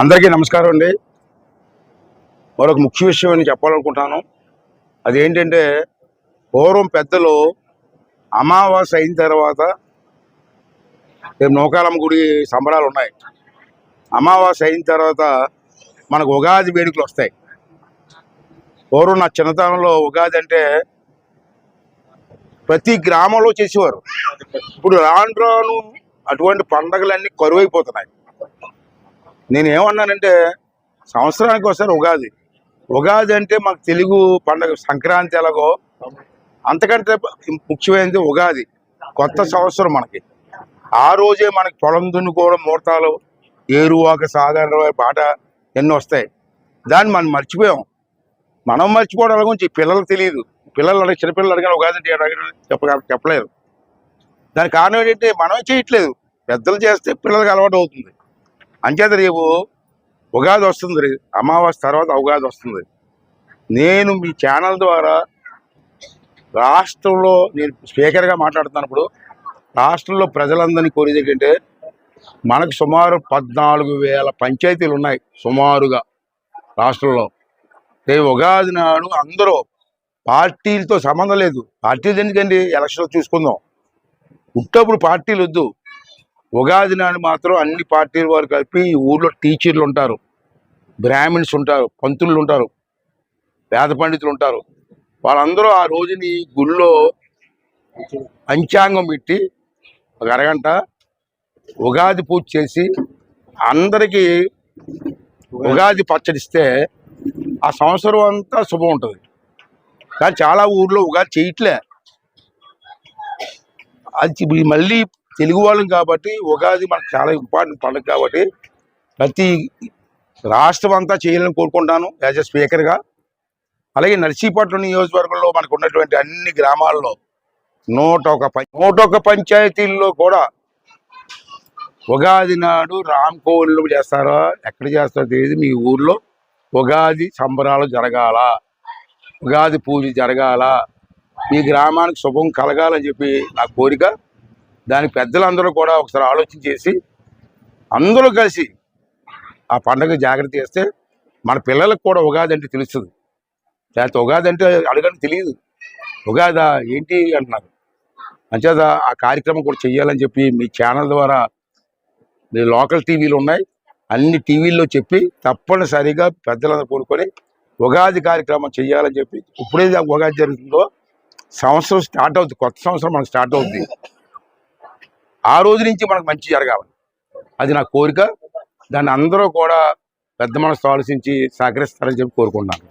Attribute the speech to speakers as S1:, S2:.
S1: అందరికీ నమస్కారం అండి. మరొక ముఖ్య విషయం అని చెప్పాలనుకుంటున్నాను అదేంటంటే పూర్వం పెద్దలు అమావాస్య అయిన తర్వాత రేపు నౌకాలమ్మ గుడి సంబరాలు ఉన్నాయి. అమావాస్య అయిన తర్వాత మనకు ఉగాది వేడుకలు వస్తాయి. పూర్వం నా చిన్నతనంలో ఉగాది అంటే ప్రతి గ్రామంలో చేసేవారు. ఇప్పుడు రాను రాను అటువంటి పండగలన్నీ కరువైపోతున్నాయి. నేను ఏమన్నానంటే సంవత్సరానికి ఒకసారి ఉగాది. ఉగాది అంటే మాకు తెలుగు పండుగ సంక్రాంతి ఎలాగో అంతకంటే ముఖ్యమైనది ఉగాది. కొత్త సంవత్సరం మనకి. ఆ రోజే మనకి పొలం దున్నుకోవడం ముహూర్తాలు ఏరువాక సాగర బాట ఎన్ని వస్తాయి. దాన్ని మనం మర్చిపోయాం. మనం మర్చిపోవడం గురించి పిల్లలకు తెలియదు. పిల్లలు అడిగి చిన్నపిల్లలు అడిగిన ఉగాది అంటే చెప్ప చెప్పలేదు. దానికి కారణం ఏంటంటే మనమే చేయట్లేదు. పెద్దలు చేస్తే పిల్లలకి అలవాటు అవుతుంది. అంచేత రేపు ఉగాది వస్తుంది రే. అమావాస్య తర్వాత ఉగాది వస్తుంది. నేను మీ ఛానల్ ద్వారా రాష్ట్రంలో నేను స్పీకర్గా మాట్లాడుతున్నప్పుడు రాష్ట్రంలో ప్రజలందరినీ కోరేది ఏంటంటే మనకు సుమారు పద్నాలుగు వేల పంచాయతీలు ఉన్నాయి సుమారుగా రాష్ట్రంలో. రేపు ఉగాది నాడు అందరూ పార్టీలతో సంబంధం లేదు. పార్టీలు ఎందుకండి? ఎలక్షన్లో చూసుకుందాం. పుట్టప్పుడు పార్టీలు వద్దు. ఉగాది నాడు మాత్రం అన్ని పార్టీల వారు కలిపి ఊళ్ళో ఊర్లో టీచర్లు ఉంటారు. బ్రాహ్మిన్స్ ఉంటారు పంతులు ఉంటారు వేద పండితులు ఉంటారు. వాళ్ళందరూ ఆ రోజుని గుళ్ళో పంచాంగం పెట్టి ఒక అరగంట ఉగాది పూజ చేసి అందరికీ ఉగాది పచ్చడిస్తే ఆ సంవత్సరం అంతా శుభం ఉంటుంది. కానీ చాలా ఊర్లో ఉగాది చేయట్లే. అది మళ్ళీ తెలుగు వాళ్ళం కాబట్టి ఉగాది మనకు చాలా ఇంపార్టెంట్ పండుగ కాబట్టి ప్రతి రాష్ట్రం అంతా చేయాలని కోరుకుంటాను యాజ్ ఎ స్పీకర్గా. అలాగే నర్సీపట్నం నియోజకవర్గంలో మనకు ఉన్నటువంటి అన్ని గ్రామాల్లో నూట ఒక నూట ఒక పంచాయతీల్లో కూడా ఉగాది నాడు రామ్ కోవిల్లో చేస్తారా? ఎక్కడ చేస్తారో తెలియదు. మీ ఊర్లో ఉగాది సంబరాలు జరగాల. ఉగాది పూజ జరగాల. మీ గ్రామానికి శుభం కలగాలని చెప్పి నా కోరిక. దానికి పెద్దలందరూ కూడా ఒకసారి ఆలోచన చేసి అందరూ కలిసి ఆ పండగ జాగ్రత్త చేస్తే మన పిల్లలకు కూడా ఉగాది అంటే తెలుస్తుంది. లేకపోతే ఉగాది అంటే అడగని తెలియదు. ఉగాదా ఏంటి అంటున్నారు. అంచేత ఆ కార్యక్రమం కూడా చెయ్యాలని చెప్పి మీ ఛానల్ ద్వారా మీ లోకల్ టీవీలు ఉన్నాయి. అన్ని టీవీల్లో చెప్పి తప్పనిసరిగా పెద్దలందరూ కోరుకొని ఉగాది కార్యక్రమం చేయాలని చెప్పి ఇప్పుడేది ఉగాది జరుగుతుందో సంవత్సరం స్టార్ట్ అవుతుంది. కొత్త సంవత్సరం మనకు స్టార్ట్ అవుతుంది. ఆ రోజు నుంచి మనకు మంచి జరగాలి అది నా కోరిక. దాన్ని అందరూ కూడా పెద్ద మనసు ఆలోచించి సహకరిస్తారని చెప్పి కోరుకుంటున్నాను.